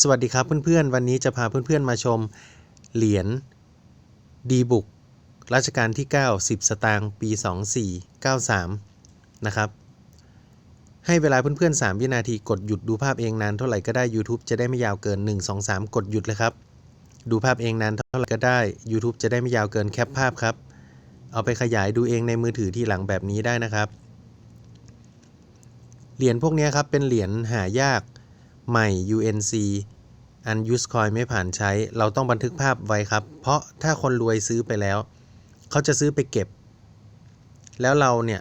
สวัสดีครับเพื่อนๆ วันนี้จะพาเพื่อนๆมาชม เหรียญดีบุกรัชกาลที่ 9 10 สตางค์ปี 2493 นะครับ ให้เวลาเพื่อนๆ 3 วินาทีกดหยุดดูภาพเองนานเท่าไหร่ก็ได้ YouTube จะได้ไม่ยาวเกิน 1 2 3 กดหยุดเลยครับ ดูภาพเองนานเท่าไหร่ก็ได้ YouTube จะได้ไม่ยาวเกินแคปภาพครับ เอาไปขยายดูเองในมือถือที่หลังแบบนี้ได้นะครับ เหรียญพวกนี้ครับเป็นเหรียญหายาก ใหม่ UNC อัน use coin ไม่ผ่านใช้ เราต้องบันทึกภาพไว้ครับ เพราะถ้าคนรวยซื้อไปแล้ว เขาจะซื้อไปเก็บ แล้วเราเนี่ย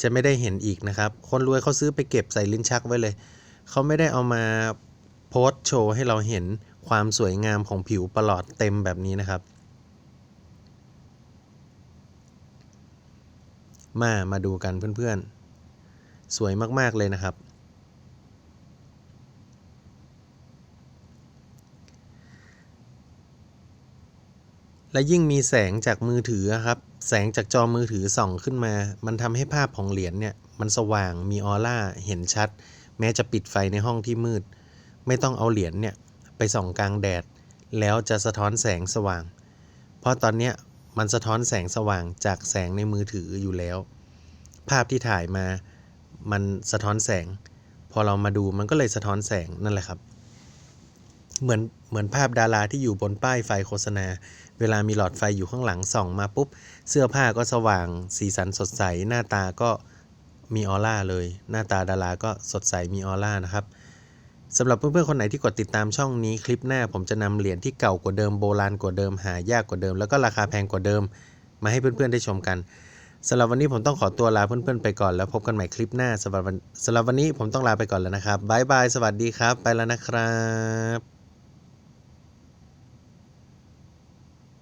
จะไม่ได้เห็นอีกนะครับ คนรวยเขาซื้อไปเก็บใส่ลิ้นชักไว้เลย เขาไม่ได้เอามาโพสโชว์ให้เราเห็นความสวยงามของผิวประหลอดเต็มแบบนี้นะครับ มา มาดูกันเพื่อนๆ สวยมากๆเลยนะครับ และยิ่งมีแสงจากมือถือครับ แสงจากจอมือถือส่องขึ้นมา มันทำให้ภาพของเหรียญเนี่ย มันสว่างมีออร่าเห็นชัด แม้จะปิดไฟในห้องที่มืด ไม่ต้องเอาเหรียญเนี่ย ไปส่องกลางแดด แล้วจะสะท้อนแสงสว่าง เพราะตอนเนี้ยมันสะท้อนแสงสว่างจากแสงในมือถืออยู่แล้ว ภาพที่ถ่ายมา มันสะท้อนแสง พอเรามาดูมันก็เลยสะท้อนแสงนั่นแหละครับ เหมือนเหมือนภาพดาราที่อยู่บนป้ายไฟโฆษณา เวลามีหลอดไฟอยู่ข้างหลังส่องมาปุ๊บ เสื้อผ้าก็สว่างสีสันสดใส หน้าตาก็มีออร่าเลย หน้าตาดาราก็สดใสมีออร่านะครับสำหรับเพื่อนๆคนไหนที่กดติดตามช่องนี้คลิปหน้า ผมจะนำเหรียญที่เก่ากว่าเดิมโบราณกว่าเดิมหายากกว่าเดิม แล้วก็ราคาแพงกว่าเดิม มาให้เพื่อนๆได้ชมกันสำหรับวันนี้ผมต้องขอตัวลาเพื่อนๆไปก่อนแล้วพบกันใหม่คลิปหน้าสำหรับสำหรับวันนี้ผมต้องลาไปก่อนแล้วนะครับบายบายสวัสดีครับ ไปแล้วนะครับ